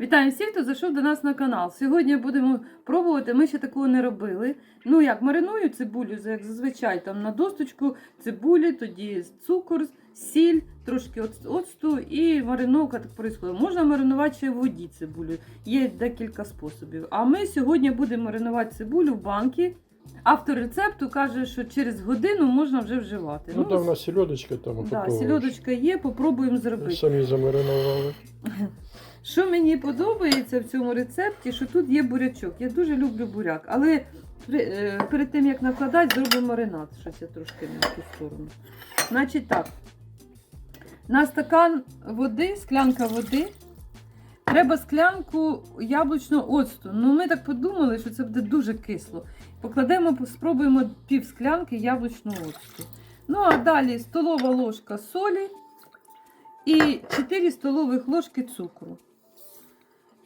Вітаю всіх, хто зайшов до нас на канал. Сьогодні будемо пробувати. Ми ще такого не робили. Ну як мариную цибулю, як зазвичай там на досточку цибулі, тоді цукор, сіль, трошки оцту і мариновка так происходить. Можна маринувати ще в воді цибулю. Є декілька способів. А ми сьогодні будемо маринувати цибулю в банки. Автор рецепту каже, що через годину можна вже вживати. Ну, там у нас сільодочка там да, сільодочка є, попробуємо зробити. Самі замаринували. Що мені подобається в цьому рецепті, що тут є бурячок. Я дуже люблю буряк, але е, перед тим як накладати, зробимо маринад. Щось я трошки не в ту сторону. Значить так. На стакан води, склянка води. Треба склянку яблучного оцту. Ну, ми так подумали, що це буде дуже кисло. Покладемо, спробуємо пів склянки яблучного оцту. Ну, а далі столова ложка солі і 4 столових ложки цукру.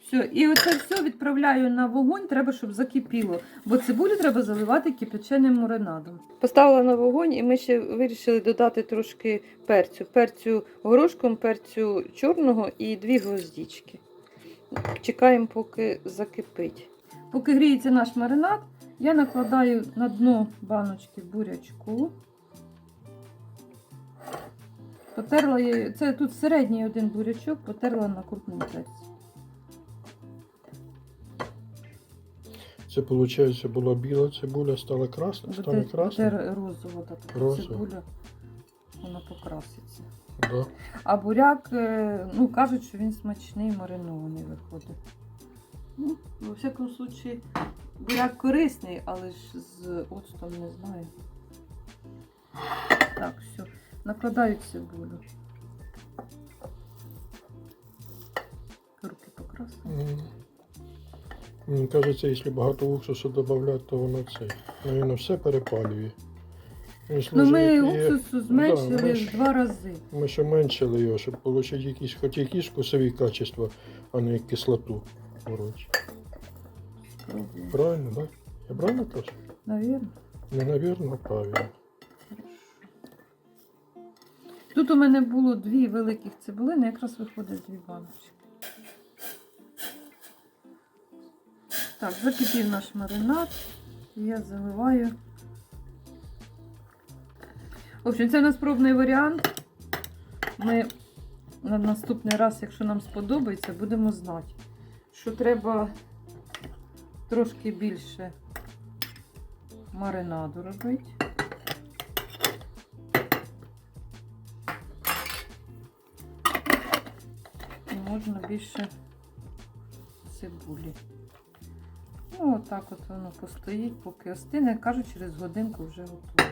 Все, і оце все відправляю на вогонь, треба, щоб закипіло, бо цибулю треба заливати кипяченим маринадом. Поставила на вогонь, і ми ще вирішили додати трошки перцю. Перцю горошком, перцю чорного і дві гвоздічки. Чекаємо, поки закипить. Поки гріється наш маринад, я накладаю на дно баночки бурячку. Потерла її, це тут середній один бурячок, потерла на крупному перці. Це, виходить, була біла цибуля, стала красна, стане Буде, красна. буде розова така Розова. цибуля, вона покраситься. Да. А буряк, е, ну кажуть, що він смачний, маринований виходить. Ну, у всякому случаї, буряк корисний, але ж з оцтом не знаю. Так, все. Накладаю цибулю. Руки покрасили. М. Мені кажеться, якщо багато уксусу додати, то воно це. Ну, воно все перепалює. Ну, Ну, ми є- уксусу зменшили ми в два рази. Ми ще меншили його, щоб отримати якісь, хоч якісь вкусові качества, а не кислоту. Коротше. Спробуємо. Правильно, так? Я правильно кажу? Навірно. Не навірно, а правильно. Тут у мене було дві великих цибулини, якраз виходить дві баночки. Так, закипів наш маринад. Я заливаю. В общем, це у нас пробний варіант. Ми на наступний раз, якщо нам сподобається, будемо знати, що треба трошки більше маринаду робити. І можна більше цибулі. Ну, отак от воно постоїть, поки остине. Кажу, через годинку вже готово.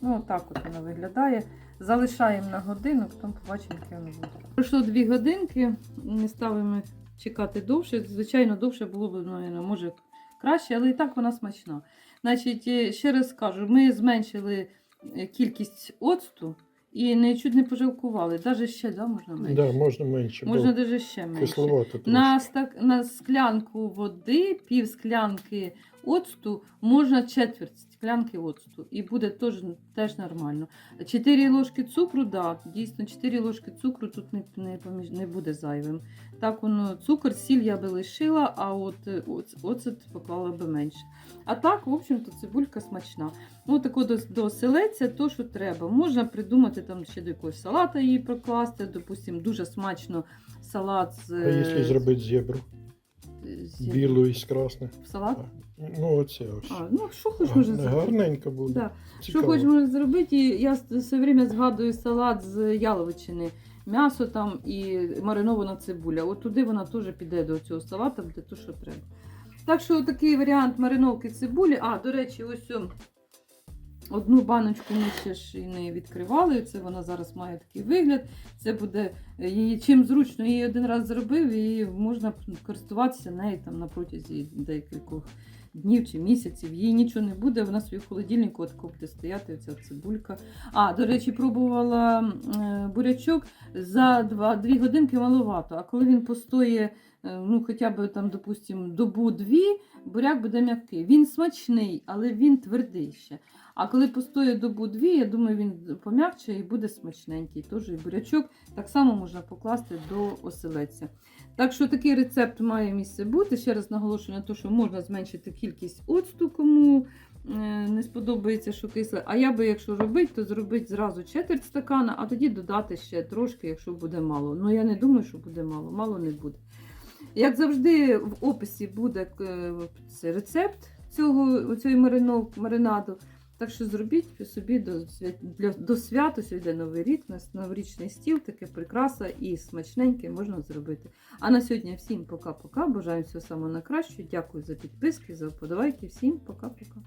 Ну, отак от воно виглядає. Залишаємо на годину, потім побачимо, яке воно буде. Пройшло дві годинки, не ставимо чекати довше. Звичайно, довше було б, ну, може, краще, але і так вона смачна. Значить, е, ще раз кажу, ми зменшили е, кількість оцту і нічуть не пожалкували. Навіть ще да, можна менше. Да, можна менше, Можна навіть ще менше. кисловато. На, стак... на склянку води, пів склянки оцту, можна четверть склянки оцту. І буде теж, теж нормально. 4 ложки цукру, да, дійсно, 4 ложки цукру тут не, не, поміж... не буде зайвим. Так воно, цукор, сіль я би лишила, а от оц- оцет поклала би менше. А так, в общем-то, цибулька смачна. Ну, тако до, до селеця, то, що треба. Можна придумати там ще до якогось салата її прокласти. Допустим, дуже смачно салат з. А якщо зробити зебру, з- білу і з красною? в салат? Ну, оце ось. А, ну що хоч можна зробити. Гарненько буде. Да. Що Цікаво. хоч можна зробити, і я все время згадую салат з яловичини. М'ясо там і маринована цибуля. От туди вона теж піде до цього салата, буде то, що треба. Так що такий варіант мариновки цибулі. А, до речі, ось одну баночку ми ще ж і не відкривали. Це вона зараз має такий вигляд. Це буде е, її чим зручно. Її один раз зробив, і можна користуватися нею там на протязі декількох днів чи місяців. Їй нічого не буде. Вона собі в холодильнику отако буде стояти. Ця цибулька. А, до речі, пробувала е, бурячок за 2 годинки маловато. А коли він постоє, е, ну хоча б там, допустимо, добу-дві, буряк буде м'який. Він смачний, але він твердий ще. А коли постоє добу-дві, я думаю, він пом'якче і буде смачненький. Тож і бурячок так само можна покласти до оселедця. Так що такий рецепт має місце бути. Ще раз наголошую на те, що можна зменшити кількість оцту, кому е, не сподобається, що кисле. А я би, якщо робити, то зробити зразу четверть стакана, а тоді додати ще трошки, якщо буде мало. Ну я не думаю, що буде мало, мало не буде. Як завжди, в описі буде е, рецепт цього, цієї маринаду. Так що зробіть собі до, свят- для, до свято сьогодні новий рік, нас новорічний стіл, таке прикраса і смачненьке можна зробити. А на сьогодні всім пока-пока. Бажаю всього самого найкращого. Дякую за підписки, за вподобайки. Всім пока-пока.